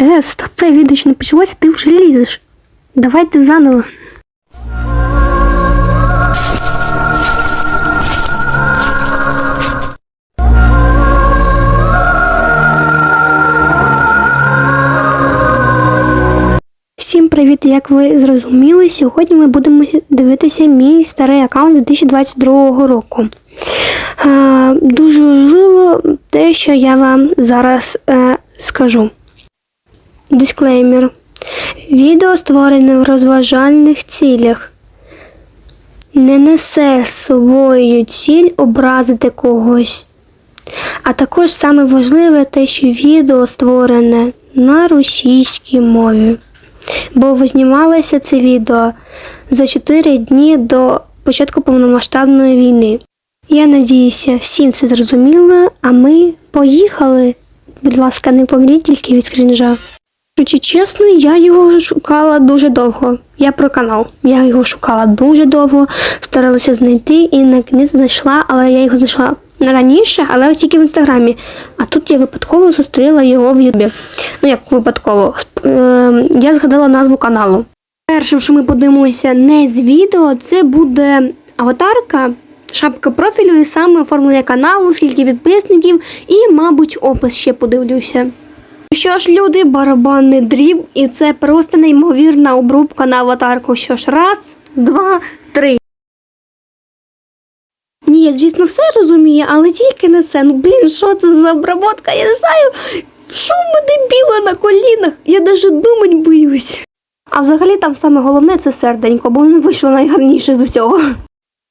Е, стоп, це відео не почалося, ти вже лізеш. Давайте заново. Всім привіт! Як ви зрозуміли, сьогодні ми будемо дивитися мій старий аккаунт 2022 року. Е, дуже важливо те, що я вам зараз е, скажу. Дисклеймер. Відео створене в розважальних цілях. Не несе з собою ціль образити когось. А також саме важливе те, що відео створене на російській мові. Бо знімалося це відео за 4 дні до початку повномасштабної війни. Я надіюся, всім це зрозуміло, а ми поїхали. Будь ласка, не помріть тільки від крінжа. Кажучи чесно, я його шукала дуже довго. Я про канал. Я його шукала дуже довго, старалася знайти і накінець знайшла, але я його знайшла раніше, але ось тільки в інстаграмі. А тут я випадково зустріла його в Ютубі. Ну як випадково. Е, я згадала назву каналу. Першим, що ми подивимося не з відео, це буде аватарка, шапка профілю і саме оформлення каналу, скільки підписників, і, мабуть, опис ще подивлюся. Що ж, люди, барабанний дріб, і це просто неймовірна обрубка на аватарку. Що ж, раз, два, три. Ні, я, звісно, все розумію, але тільки не це. Ну, блін, що це за обработка? Я не знаю, що в мене біло на колінах. Я навіть думать боюсь. А взагалі там саме головне це серденько, бо воно вийшло найгарніше з усього.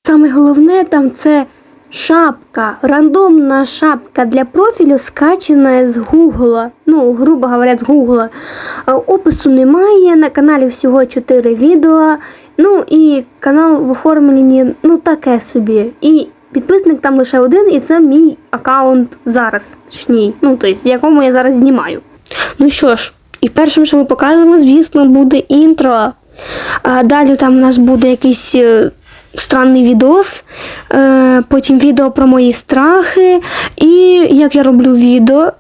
Саме головне там це шапка, рандомна шапка для профілю, скачана з Гугла. Ну, грубо говоря, з Гугла. Е, Опису немає, на каналі всього 4 відео. Ну і канал в оформленні, ну таке собі. І підписник там лише один, і це мій аккаунт зараз. Точній, ну тобто, якому я зараз знімаю. Ну що ж, і першим, що ми покажемо, звісно, буде інтро. А далі там у нас буде якийсь е, странний відос, е, потім відео про мої страхи, і як я роблю відео.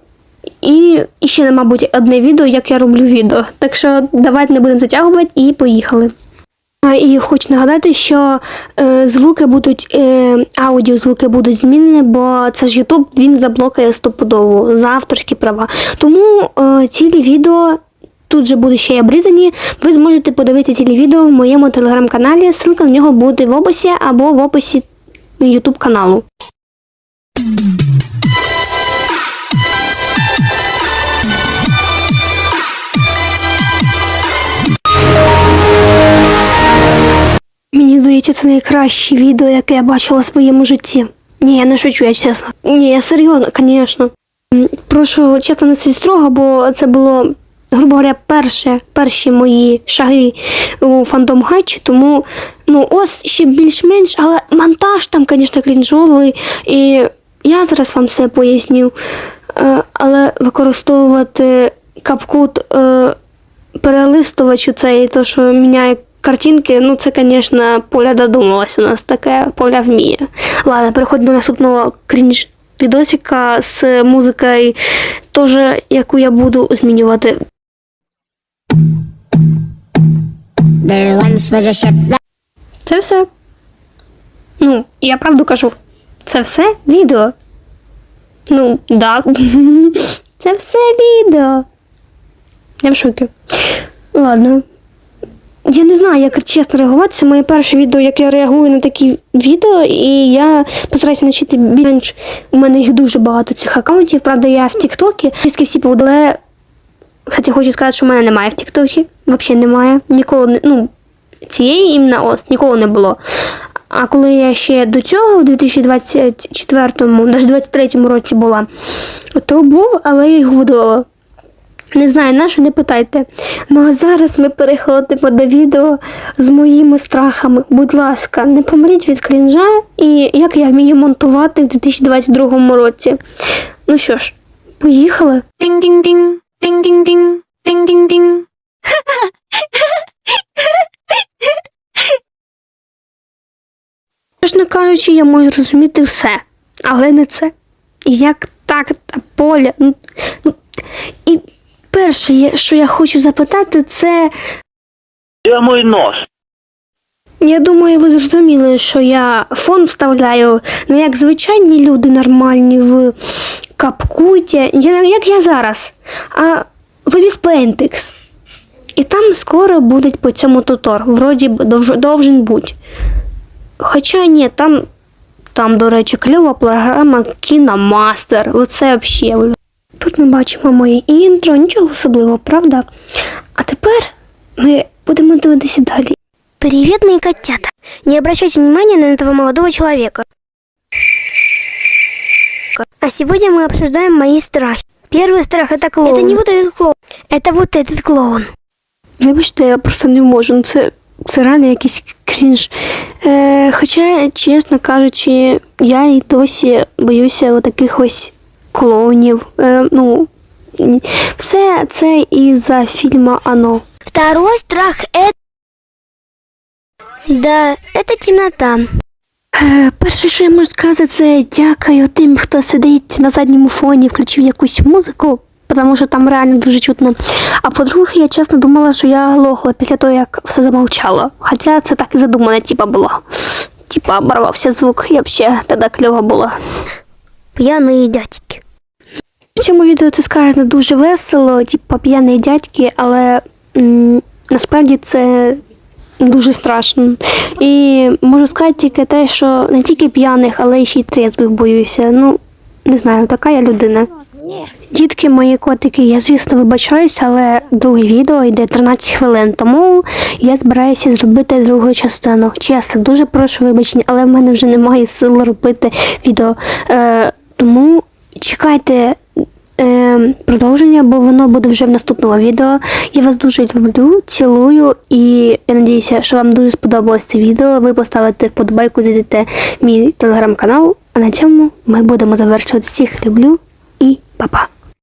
І, ще, мабуть, одне відео, як я роблю відео. Так що давайте не будемо затягувати і поїхали. І хочу нагадати, що е, звуки будуть, е, аудіозвуки будуть змінені, бо це ж Ютуб він заблокає стопудово за авторські права. Тому е, цілі відео тут же будуть ще й обрізані. Ви зможете подивитися цілі відео в моєму телеграм-каналі. Ссылка на нього буде в описі або в описі Ютуб каналу. Мені здається, це найкраще відео, яке я бачила в своєму житті. Ні, я не шучу, я чесно. Ні, я серйозно, звісно. Прошу чесно не сидіть строго, бо це було, грубо говоря, перше, перші мої шаги у фандом гачі, тому ну ось ще більш-менш, але монтаж там, звісно, крінжовий. І я зараз вам все поясню. Е, але використовувати капкут е, перелистувач цей, то що міняє картинки, ну це, звісно, Поля додумалась у нас таке, Поля вміє. Ладно, переходимо до наступного крінж відосика з музикою, теж, яку я буду змінювати. Це все. Ну, я правду кажу. Це все відео. Ну, да. Це все відео. Я в шокі. Ладно. Я не знаю, як чесно реагувати. Це моє перше відео, як я реагую на такі відео, і я постараюся навчити більш. У мене їх дуже багато цих аккаунтів. Правда, я в Тіктокі. Всі повдали. Хоча хочу сказати, що в мене немає в Тіктокі. Взагалі немає. Ніколи не. Ну, цієї іменно ось ніколи не було. А коли я ще до цього, в 2024-му, навіть 23-му році була, то був, але я його видалила. Не знаю, на що не питайте. Ну а зараз ми переходимо до відео з моїми страхами. Будь ласка, не помріть від крінжа і як я вмію монтувати в 2022 році. Ну що ж, поїхали. Ding ding ding, ding ding ding, ding ding ding. Чесно кажучи, я можу розуміти все, але не це. Як так, та поля. Ну, ну, і перше, я- що я хочу запитати, це Де мій нос? Я думаю, ви зрозуміли, що я фон вставляю не як звичайні люди нормальні в капкуті, як я зараз, а в Pentax. І там скоро буде по цьому тутор. Вроді довж, должен бути. Хоча ні, там, там, до речі, кльова програма Кіномастер. Оце взагалі. Тут ми бачимо моє інтро, нічого особливого, правда? А тепер ми будемо дивитися далі. Привет, мои котята. Не обращайте внимания на этого молодого человека. А сегодня мы обсуждаем мои страхи. Первый страх это клоун. Это не вот этот клоун. Это вот этот клоун. Вибачте, я просто не можу. Ну, Це, це реально якийсь крінж. Е, хоча, чесно кажучи, я і досі боюся таких ось клоунів. Е, ну, все це із-за фільму Ано. Второй страх это Да, это темнота. Е, перше, що я можу сказати, це дякую тим, хто сидить на задньому фоні, включив якусь музику, тому що там реально дуже чутно. А по-друге, я чесно думала, що я глохла після того, як все замовчало. Хоча це так і задумане, типа, було. Типа, оборвався звук, і взагалі тоді кльово було. П'яні дядьки. В цьому відео це сказано дуже весело, типа п'яні дядьки, але м, насправді це дуже страшно. І можу сказати тільки те, що не тільки п'яних, але й ще й трезвих боюся. Ну, не знаю, така я людина. Дітки, мої котики, я звісно вибачаюся, але друге відео йде 13 хвилин, тому я збираюся зробити другу частину. Чесно, дуже прошу вибачення, але в мене вже немає сил робити відео. Е, тому чекайте е, продовження, бо воно буде вже в наступному відео. Я вас дуже люблю, цілую і я надіюся, що вам дуже сподобалось це відео. Ви поставите вподобайку, зайдете в мій телеграм-канал. А на цьому ми будемо завершувати всіх. Люблю і па-па.